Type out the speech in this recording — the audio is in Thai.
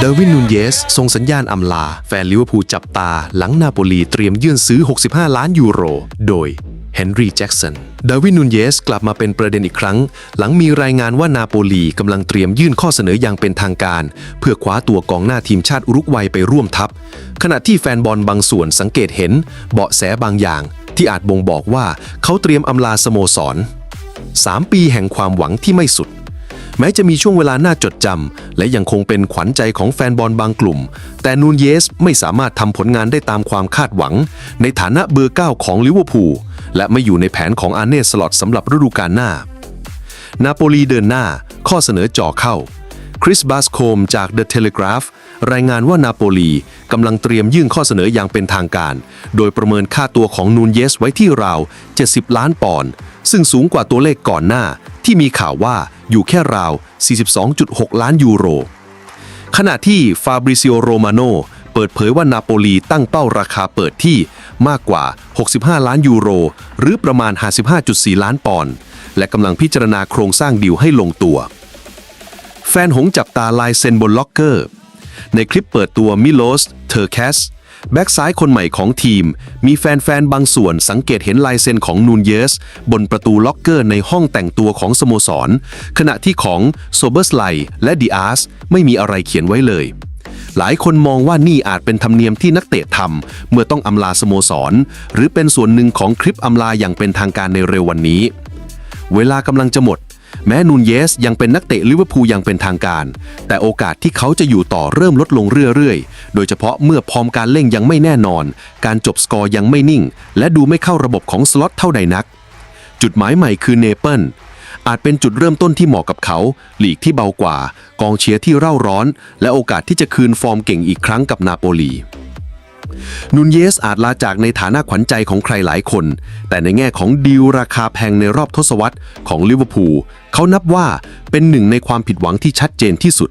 เดวินนูนเยสส่งสัญญาณอำลา แฟนลิเวอร์พูลจับตา หลังนาโปลีเตรียมยื่นซื้อ 65 ล้านยูโร โดยเฮนรี่แจ็กสันเดวินนูนเยสกลับมาเป็นประเด็นอีกครั้ง หลังมีรายงานว่านาโปลีกำลังเตรียมยื่นข้อเสนออย่างเป็นทางการ เพื่อคว้าตัวกองหน้าทีมชาติอุรุกวัยไปร่วมทัพ ขณะที่แฟนบอลบางส่วนสังเกตเห็น เบาะแสบางอย่าง ที่อาจบ่งบอกว่าเขาเตรียมอำลาสโมสร 3 ปีแห่งความหวังที่ไม่สุด แม้จะมีช่วงเวลาน่าจดจำและยังคงเป็นขวัญใจของแฟนบอลบางกลุ่ม แต่นูนเยสไม่สามารถทำผลงานได้ตามความคาดหวัง ในฐานะเบอร์ 9 ของลิเวอร์พูลและไม่อยู่ในแผนของอาร์เน่สล็อตสำหรับฤดูกาลหน้า นาโปลีเดินหน้า ข้อเสนอจ่อเข้า คริสบาสโคมจาก The Telegraph รายงานว่านาโปลีกำลังเตรียมยื่นข้อเสนออย่างเป็นทางการ โดยประเมินค่าตัวของนูนเยสไว้ที่ราว 70 ล้านปอนด์ ซึ่งสูงกว่าตัวเลขก่อนหน้า ที่มีข่าวว่าอยู่แค่ราว 42.6 ล้านยูโร ขณะที่ฟาบริซิโอโรมาโนเปิดเผยว่านาโปลีตั้งเป้าราคาเปิดที่มากกว่า 65 ล้านยูโร หรือประมาณ 55.4 ล้านปอนด์และกำลังพิจารณาโครงสร้างดีลให้ลงตัว แฟนหงจับตาลายเซ็นบนล็อกเกอร์ ในคลิปเปิดตัวมิโลส เทอร์แคส แบ็กซ้ายคนใหม่ของทีม มีแฟนๆ บางส่วนสังเกตเห็นลายเซ็นของนูนเยส บนประตูล็อกเกอร์ในห้องแต่งตัวของสโมสร ขณะที่ของโซเบอร์สไลและดิอาสไม่มีอะไรเขียนไว้เลย หลายคนมองว่านี่อาจเป็นธรรมเนียมที่นักเตะทำเมื่อต้องอำลาสโมสร หรือเป็นส่วนหนึ่งของคลิปอำลาอย่างเป็นทางการในเร็ววันนี้ เวลากำลังจะหมด แม้นูนเยสยังเป็นนักเตะลิเวอร์พูลอย่างเป็นทางการ แต่โอกาสที่เขาจะอยู่ต่อเริ่มลดลงเรื่อยๆ โดยเฉพาะเมื่อพร้อมการเล่งยังไม่แน่นอน การจบสกอร์ยังไม่นิ่ง และดูไม่เข้าระบบของสล็อตเท่าใดนัก จุดหมายใหม่คือเนเปิลอาจเป็นจุดเริ่มต้นที่เหมาะกับเขา หลีกที่เบากว่า กองเชียร์ที่เร่าร้อน และโอกาสที่จะคืนฟอร์มเก่งอีกครั้งกับนาโปลี นูนเยสอาจลาจากในฐานะขวัญใจของใครหลายคน แต่ในแง่ของดีลราคาแพงในรอบทศวรรษของลิเวอร์พูลเขานับว่าเป็นหนึ่งในความผิดหวังที่ชัดเจนที่สุด